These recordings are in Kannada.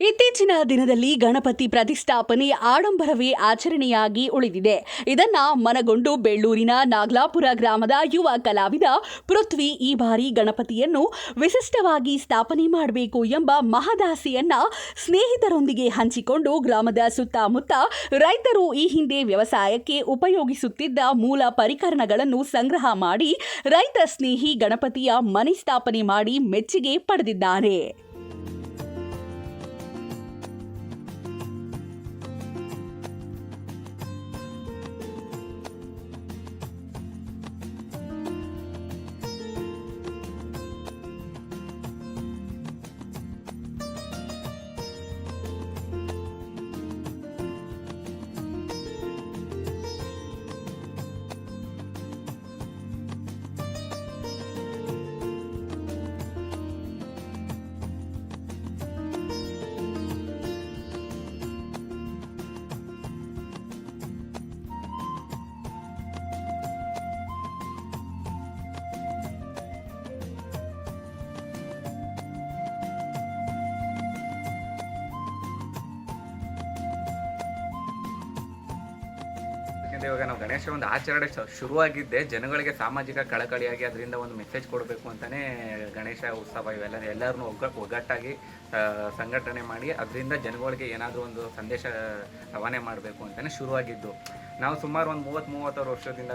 ಇತ್ತೀಚಿನ ದಿನದಲ್ಲಿ ಗಣಪತಿ ಪ್ರತಿಷ್ಠಾಪನೆ ಆಡಂಬರವೇ ಆಚರಣೆಯಾಗಿ ಉಳಿದಿದೆ. ಇದನ್ನ ಮನಗೊಂಡು ಬೆಳ್ಳೂರಿನ ನಾಗ್ಲಾಪುರ ಗ್ರಾಮದ ಯುವ ಕಲಾವಿದ ಪೃಥ್ವಿ ಈ ಬಾರಿ ಗಣಪತಿಯನ್ನು ವಿಶಿಷ್ಟವಾಗಿ ಸ್ಥಾಪನೆ ಮಾಡಬೇಕು ಎಂಬ ಮಹದಾಸೆಯನ್ನ ಸ್ನೇಹಿತರೊಂದಿಗೆ ಹಂಚಿಕೊಂಡು ಗ್ರಾಮದ ಸುತ್ತಮುತ್ತ ರೈತರು ಈ ಹಿಂದೆ ವ್ಯವಸಾಯಕ್ಕೆ ಉಪಯೋಗಿಸುತ್ತಿದ್ದ ಮೂಲ ಪರಿಕರಣಗಳನ್ನು ಸಂಗ್ರಹ ಮಾಡಿ ರೈತ ಸ್ನೇಹಿ ಗಣಪತಿಯ ಮನೆ ಸ್ಥಾಪನೆ ಮಾಡಿ ಮೆಚ್ಚುಗೆ ಪಡೆದಿದ್ದಾರೆ. ಯಾಕಂದ್ರೆ ಇವಾಗ ನಾವು ಗಣೇಶ ಒಂದು ಆಚರಣೆ ಶುರುವಾಗಿದ್ದೆ. ಜನಗಳಿಗೆ ಸಾಮಾಜಿಕ ಕಳಕಳಿಯಾಗಿ ಅದರಿಂದ ಒಂದು ಮೆಸೇಜ್ ಕೊಡಬೇಕು ಅಂತಾನೆ ಗಣೇಶ ಉತ್ಸವ ಇವೆಲ್ಲ ಎಲ್ಲರನ್ನೂ ಒಗ್ಗ, ಒಗ್ಗಟ್ಟಾಗಿ ಸಂಘಟನೆ ಮಾಡಿ ಅದರಿಂದ ಜನಗಳಿಗೆ ಏನಾದರೂ ಒಂದು ಸಂದೇಶ ರವಾನೆ ಮಾಡಬೇಕು ಅಂತಾನೆ ಶುರುವಾಗಿದ್ದು. ನಾವು ಸುಮಾರು ಒಂದು ಮೂವತ್ತು ಮೂವತ್ತಾರು ವರ್ಷದಿಂದ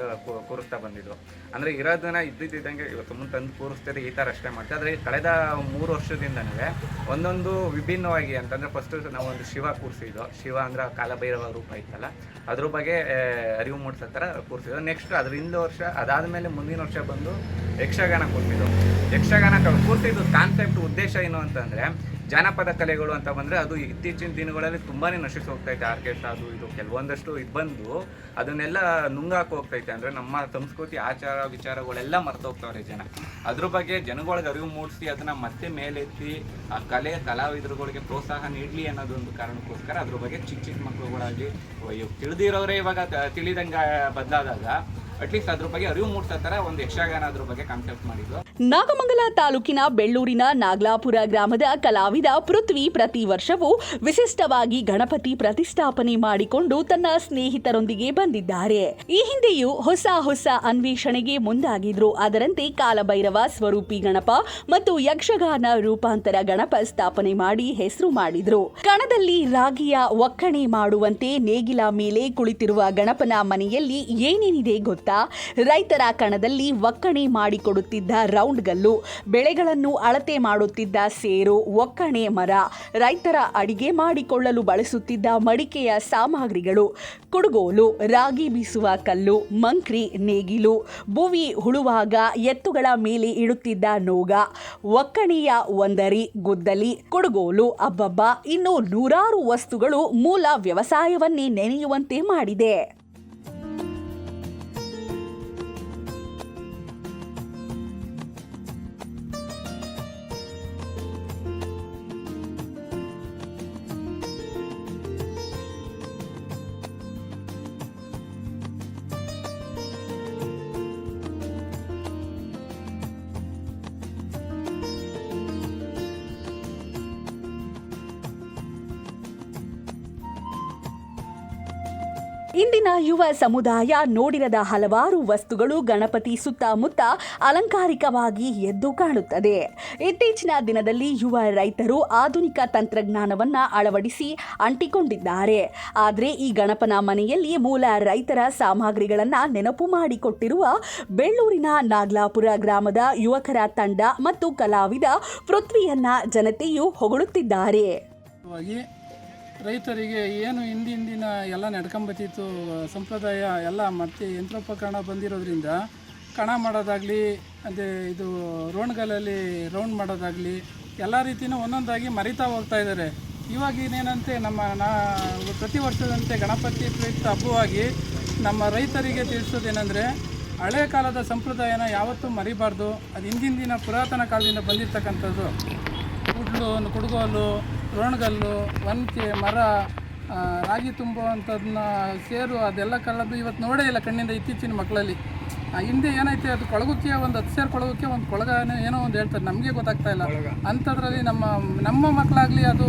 ಕೂರಿಸ್ತಾ ಬಂದಿದ್ದು ಅಂದರೆ ಇರೋದನ್ನ ಇದ್ದಿದ್ದಂಗೆ ಇವತ್ತು ಮುಂದೆ ತಂದು ಕೂರಿಸ್ತಾರೆ ಈ ಥರ ಅಷ್ಟೇ ಮಾಡ್ತೀವಿ ಆದರೆ ಕಳೆದ ಮೂರು ವರ್ಷದಿಂದನೇ ಒಂದೊಂದು ವಿಭಿನ್ನವಾಗಿ ಅಂತಂದರೆ ಫಸ್ಟ್ ನಾವು ಒಂದು ಶಿವ ಕೂರಿಸಿದ್ದು ಶಿವ ಅಂದ್ರೆ ಕಾಲಭೈರವ ರೂಪ ಇತ್ತಲ್ಲ. ಅದ್ರ ಬಗ್ಗೆ ಅರಿವು ಮೂಡಿಸೋ ಥರ ಕೂರಿಸಿದ್ರು. ನೆಕ್ಸ್ಟ್ ಅದ್ರ ಹಿಂದೆ ವರ್ಷ, ಅದಾದಮೇಲೆ ಮುಂದಿನ ವರ್ಷ ಬಂದು ಯಕ್ಷಗಾನ ಕೊಟ್ಟಿದ್ದು ಯಕ್ಷಗಾನ ಕೂರಿಸಿದ್ದು ಕಾನ್ಸೆಪ್ಟ್ ಉದ್ದೇಶ ಏನು ಅಂತಂದರೆ ಜಾನಪದ ಕಲೆಗಳು ಅಂತ ಬಂದರೆ ಅದು ಇತ್ತೀಚಿನ ದಿನಗಳಲ್ಲಿ ತುಂಬಾ ನಶಿಸಿ ಹೋಗ್ತೈತೆ ಆರ್ಕೆಸ್ಟ್ರಾ ಅದು ಇದು ಕೆಲವೊಂದಷ್ಟು ಇದು ಬಂದು ಅದನ್ನೆಲ್ಲ ನುಂಗಾಕಿ ಹೋಗ್ತೈತೆ. ಅಂದರೆ ನಮ್ಮ ಸಂಸ್ಕೃತಿ ಆಚಾರ ವಿಚಾರಗಳೆಲ್ಲ ಮರ್ತು ಹೋಗ್ತಾವ್ರೆ ಜನ. ಅದ್ರ ಬಗ್ಗೆ ಜನಗಳಿಗೆ ಅರಿವು ಮೂಡಿಸಿ ಅದನ್ನ ಮತ್ತೆ ಮೇಲೆತ್ತಿ ಆ ಕಲೆ ಕಲಾವಿದರುಗಳಿಗೆ ಪ್ರೋತ್ಸಾಹ ನೀಡಲಿ ಅನ್ನೋದೊಂದು ಕಾರಣಕ್ಕೋಸ್ಕರ ಅದ್ರ ಬಗ್ಗೆ ಚಿಕ್ಕ ಚಿಕ್ಕ ಮಕ್ಕಳುಗಳಾಗಲಿ ತಿಳಿದಿರೋರೇ ಇವಾಗ ತಿಳಿದಂಗೆ ಬದಲಾದಾಗ ಅಟ್ಲೀಸ್ಟ್ ಅದ್ರ ಬಗ್ಗೆ ಅರಿವು ಒಂದು ಯಕ್ಷಗಾನ ಬಗ್ಗೆ ಕಾನ್ಸೆಪ್ಟ್ ಮಾಡಿದ್ರು ನಾಗಮಂಗಲ ತಾಲೂಕಿನ ಬೆಳ್ಳೂರಿನ ನಾಗ್ಲಾಪುರ ಗ್ರಾಮದ ಕಲಾವಿದ ಪೃಥ್ವಿ ಪ್ರತಿ ವರ್ಷವೂ ವಿಶಿಷ್ಟವಾಗಿ ಗಣಪತಿ ಪ್ರತಿಷ್ಠಾಪನೆ ಮಾಡಿಕೊಂಡು ತನ್ನ ಸ್ನೇಹಿತರೊಂದಿಗೆ ಬಂದಿದ್ದಾರೆ. ಈ ಹಿಂದೆಯೂ ಹೊಸ ಹೊಸ ಅನ್ವೇಷಣೆಗೆ ಮುಂದಾಗಿದ್ರು. ಅದರಂತೆ ಕಾಲಭೈರವ ಸ್ವರೂಪಿ ಗಣಪ ಮತ್ತು ಯಕ್ಷಗಾನ ರೂಪಾಂತರ ಗಣಪ ಸ್ಥಾಪನೆ ಮಾಡಿ ಹೆಸರು ಮಾಡಿದ್ರು. ಕಣದಲ್ಲಿ ರಾಗಿಯ ಒಕ್ಕಣೆ ಮಾಡುವಂತೆ ನೇಗಿಲ ಮೇಲೆ ಕುಳಿತಿರುವ ಗಣಪನ ಮನೆಯಲ್ಲಿ ಏನೇನಿದೆ ಗೊತ್ತಾ? ರೈತರ ಕಣದಲ್ಲಿ ಒಕ್ಕಣೆ ಮಾಡಿಕೊಡುತ್ತಿದ್ದ ರೌಂಡ್ಗಲ್ಲು, ಬೆಳೆಗಳನ್ನು ಅಳತೆ ಮಾಡುತ್ತಿದ್ದ ಸೇರು, ಒಕ್ಕಣೆ ಮರ, ರೈತರ ಅಡಿಗೆ ಮಾಡಿಕೊಳ್ಳಲು ಬಳಸುತ್ತಿದ್ದ ಮಡಿಕೆಯ ಸಾಮಗ್ರಿಗಳು, ಕುಡುಗೋಲು, ರಾಗಿ ಬೀಸುವ ಕಲ್ಲು, ಮಂಕ್ರಿ, ನೇಗಿಲು, ಭುವಿ ಹುಳುವಾಗ ಎತ್ತುಗಳ ಮೇಲೆ ಇಡುತ್ತಿದ್ದ ನೋಗ, ಒಕ್ಕಣೆಯ ಒಂದರಿ, ಗುದ್ದಲಿ, ಕುಡುಗೋಲು, ಅಬ್ಬಬ್ಬ ಇನ್ನು ನೂರಾರು ವಸ್ತುಗಳು ಮೂಲ ವ್ಯವಸಾಯವನ್ನೇ ನೆನೆಯುವಂತೆ ಮಾಡಿದೆ. ಇಂದಿನ ಯುವ ಸಮುದಾಯ ನೋಡಿರದ ಹಲವಾರು ವಸ್ತುಗಳು ಗಣಪತಿ ಸುತ್ತಮುತ್ತ ಅಲಂಕಾರಿಕವಾಗಿ ಎದ್ದು ಕಾಣುತ್ತದೆ. ಇತ್ತೀಚಿನ ದಿನದಲ್ಲಿ ಯುವ ರೈತರು ಆಧುನಿಕ ತಂತ್ರಜ್ಞಾನವನ್ನು ಅಳವಡಿಸಿ ಅಂಟಿಕೊಂಡಿದ್ದಾರೆ. ಆದರೆ ಈ ಗಣಪನ ಮನೆಯಲ್ಲಿ ಮೂಲ ರೈತರ ಸಾಮಗ್ರಿಗಳನ್ನು ನೆನಪು ಮಾಡಿಕೊಟ್ಟಿರುವ ಬೆಳ್ಳೂರಿನ ನಾಗ್ಲಾಪುರ ಗ್ರಾಮದ ಯುವಕರ ತಂಡ ಮತ್ತು ಕಲಾವಿದ ಪೃಥ್ವಿಯನ್ನ ಜನತೆಯು ಹೊಗಳುತ್ತಿದ್ದಾರೆ. ರೈತರಿಗೆ ಏನು ಹಿಂದಿಂದಿನ ಎಲ್ಲ ನಡ್ಕೊಂಬತ್ತಿತ್ತು, ಸಂಪ್ರದಾಯ ಎಲ್ಲ ಮತ್ತೆ ಯಂತ್ರೋಪಕರಣ ಬಂದಿರೋದ್ರಿಂದ ಕಣ ಮಾಡೋದಾಗಲಿ, ಅದೇ ಇದು ರೋಣ್ಗಲಲ್ಲಿ ರೌಂಡ್ ಮಾಡೋದಾಗಲಿ ಎಲ್ಲ ರೀತಿಯೂ ಒಂದೊಂದಾಗಿ ಮರಿತಾ ಹೋಗ್ತಾ ಇದ್ದಾರೆ. ಇವಾಗ ಇನ್ನೇನಂತೆ ನಮ್ಮ ನಾ, ಪ್ರತಿ ವರ್ಷದಂತೆ ಗಣಪತಿ ಪ್ರಯುಕ್ತ ಹಬ್ಬವಾಗಿ ನಮ್ಮ ರೈತರಿಗೆ ತಿಳಿಸೋದೇನೆಂದರೆ, ಹಳೆ ಕಾಲದ ಸಂಪ್ರದಾಯನ ಯಾವತ್ತೂ ಮರಿಬಾರ್ದು, ಅದು ಹಿಂದಿನ ದಿನ ಪುರಾತನ ಕಾಲದಿಂದ ಬಂದಿರತಕ್ಕಂಥದ್ದು. ಕುಡ್ಲು, ಕುಡುಗೋಲು ರೋಣಗಲ್ಲು ವನ್ಕೆ ಮರ ರಾಗಿ ತುಂಬುವಂಥದ್ದನ್ನ ಸೇರು ಅದೆಲ್ಲ ಕಳೆದು ಇವತ್ತು ನೋಡೇ ಇಲ್ಲ ಕಣ್ಣಿಂದ ಇತ್ತೀಚಿನ ಮಕ್ಕಳಲ್ಲಿ. ಹಿಂದೆ ಏನೈತೆ ಅದು ಕೊಳಗಕ್ಕೆ ಒಂದು ಹತ್ತು ಸೇರು ಕೊಳಗಕ್ಕೆ ಒಂದು ಕೊಳಗ ಏನೋ ಒಂದು ಹೇಳ್ತಾರೆ ನಮಗೆ ಗೊತ್ತಾಗ್ತಾ ಇಲ್ಲ. ಅಂಥದ್ರಲ್ಲಿ ನಮ್ಮ ನಮ್ಮ ಮಕ್ಕಳಾಗಲಿ ಅದು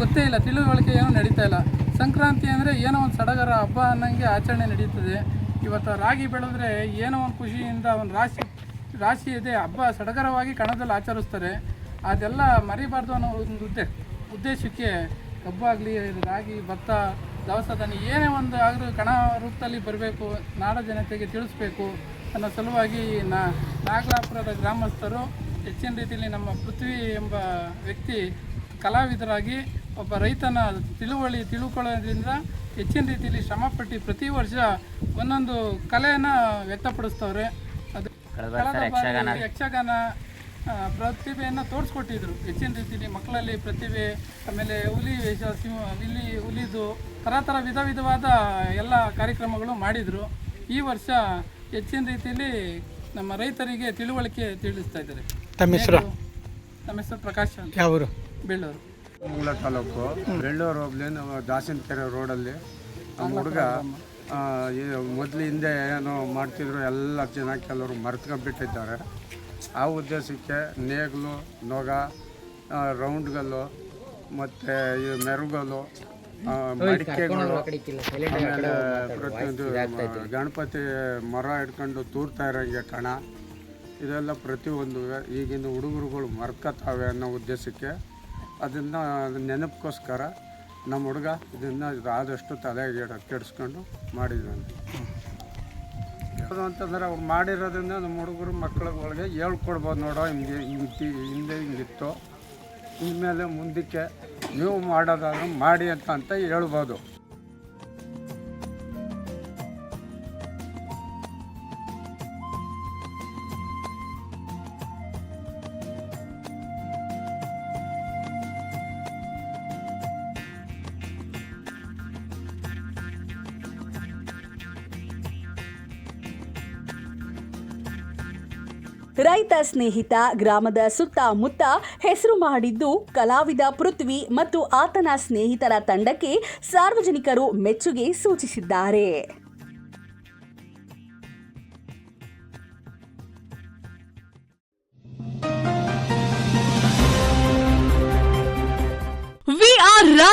ಗೊತ್ತೇ ಇಲ್ಲ ತಿಳುವಳಿಕೆ ಏನೂ ನಡೀತಾ ಇಲ್ಲ. ಸಂಕ್ರಾಂತಿ ಅಂದರೆ ಏನೋ ಒಂದು ಸಡಗರ ಹಬ್ಬ ಅನ್ನಂಗೆ ಆಚರಣೆ ನಡೀತದೆ. ಇವತ್ತು ರಾಗಿ ಬೆಳೆದ್ರೆ ಏನೋ ಒಂದು ಖುಷಿಯಿಂದ ಒಂದು ರಾಶಿ ರಾಶಿ ಇದೆ ಹಬ್ಬ ಸಡಗರವಾಗಿ ಕಣದಲ್ಲಿ ಆಚರಿಸ್ತಾರೆ. ಅದೆಲ್ಲ ಮರಿಬಾರ್ದು ಅನ್ನೋ ಒಂದು ಉದ್ದೇಶ ಉದ್ದೇಶಕ್ಕೆ ಕಬ್ಬಾಗಲಿ ರಾಗಿ ಭತ್ತ ದವಸ ಧಾನ್ಯ ಏನೇ ಒಂದು ಆದರೂ ಕಣ ರೂಪದಲ್ಲಿ ಬರಬೇಕು ನಾಡ ಜನತೆಗೆ ತಿಳಿಸ್ಬೇಕು ಅನ್ನೋ ಸಲುವಾಗಿ ನಾ ನಾಗಲಾಪುರದ ಗ್ರಾಮಸ್ಥರು ಹೆಚ್ಚಿನ ರೀತಿಯಲ್ಲಿ ನಮ್ಮ ಪೃಥ್ವಿ ಎಂಬ ವ್ಯಕ್ತಿ ಕಲಾವಿದರಾಗಿ ಒಬ್ಬ ರೈತನ ತಿಳುವಳಿ ತಿಳ್ಕೊಳ್ಳೋದ್ರಿಂದ ಹೆಚ್ಚಿನ ರೀತಿಯಲ್ಲಿ ಶ್ರಮಪಟ್ಟು ಪ್ರತಿ ವರ್ಷ ಒಂದೊಂದು ಕಲೆಯನ್ನು ವ್ಯಕ್ತಪಡಿಸ್ತವ್ರೆ. ಅದು ಯಕ್ಷಗಾನ ಪ್ರತಿಭೆಯನ್ನು ತೋರಿಸ್ಕೊಟ್ಟಿದ್ರು. ಹೆಚ್ಚಿನ ರೀತಿಯಲ್ಲಿ ಮಕ್ಕಳಲ್ಲಿ ಪ್ರತಿಭೆ ಆಮೇಲೆ ಹುಲಿ ವೇಷ ಸಿಂಹ ಇಲ್ಲಿ ಹುಲಿದು ಥರ ಥರ ವಿಧ ವಿಧವಾದ ಎಲ್ಲ ಕಾರ್ಯಕ್ರಮಗಳು ಮಾಡಿದರು. ಈ ವರ್ಷ ಹೆಚ್ಚಿನ ರೀತಿಯಲ್ಲಿ ನಮ್ಮ ರೈತರಿಗೆ ತಿಳುವಳಿಕೆ ತಿಳಿಸ್ತಾ ಇದ್ದಾರೆ. ತಮ್ಮ ಹೆಸರು? ನಮ್ಮ ಹೆಸರು ಪ್ರಕಾಶ್ ಅಂತ. ಯಾವ ಊರು? ಬೆಳ್ಳೂರು. ಮೂಲ ತಾಲೂಕು. ಬೆಳ್ಳೂರು ಹೋಗ್ಲಿ ದಾಸಿನ ಕೆರೆ ರೋಡಲ್ಲಿ. ನಮ್ಮ ಹುಡುಗ ಮೊದಲು ಹಿಂದೆ ಏನೋ ಮಾಡ್ತಿದ್ರು ಎಲ್ಲ ಜನ ಕೆಲವರು ಮರ್ತ್ಕೊಂಡ್ಬಿಟ್ಟಿದ್ದಾರೆ. ಆ ಉದ್ದೇಶಕ್ಕೆ ನೇಗ್ಲು ನೊಗ ರೌಂಡ್ಗಲ್ಲು ಮತ್ತು ಈ ಮೆರುಗಲ್ಲು ಮಡಿಕೆಗಳು ಆಮೇಲೆ ಪ್ರತಿಯೊಂದು ಗಣಪತಿ ಮರ ಹಿಡ್ಕೊಂಡು ತೂರ್ತಾ ಇರೋಂಗೆ ಕಣ. ಇದೆಲ್ಲ ಪ್ರತಿಯೊಂದು ಈಗಿನ ಹುಡುಗರುಗಳು ಮರ್ಕತಾವೆ ಅನ್ನೋ ಉದ್ದೇಶಕ್ಕೆ ಅದನ್ನು ನೆನಪಕ್ಕೋಸ್ಕರ ನಮ್ಮ ಹುಡುಗ ಇದನ್ನು ಆದಷ್ಟು ತಲೆಗೆ ಕೆಡಿಸ್ಕೊಂಡು ಮಾಡಿದ್ದಾನೆ ಅಂತಂದ್ರೆ ಅವ್ರು ಮಾಡಿರೋದ್ರಿಂದ ನಮ್ಮ ಹುಡುಗರು ಮಕ್ಕಳುಗಳಿಗೆ ಹೇಳ್ಕೊಡ್ಬೋದು ನೋಡೋ, ಹಿಂಗೆ ಹಿಂಗೆ ಹಿಂದೆ ಹಿಂಗಿತ್ತು. ಇನ್ಮೇಲೆ ಮುಂದಕ್ಕೆ ನೀವು ಮಾಡೋದಾದ್ರೂ ಮಾಡಿ ಅಂತ ಅಂತ ಹೇಳ್ಬೋದು. ರೈತ ಸ್ನೇಹಿತ ಗ್ರಾಮದ ಸುತ್ತಮುತ್ತ ಹೆಸರು ಮಾಡಿದ್ದು ಕಲಾವಿದ ಪೃಥ್ವಿ ಮತ್ತು ಆತನ ಸ್ನೇಹಿತರ ತಂಡಕ್ಕೆ ಸಾರ್ವಜನಿಕರು ಮೆಚ್ಚುಗೆ ಸೂಚಿಸಿದ್ದಾರೆ.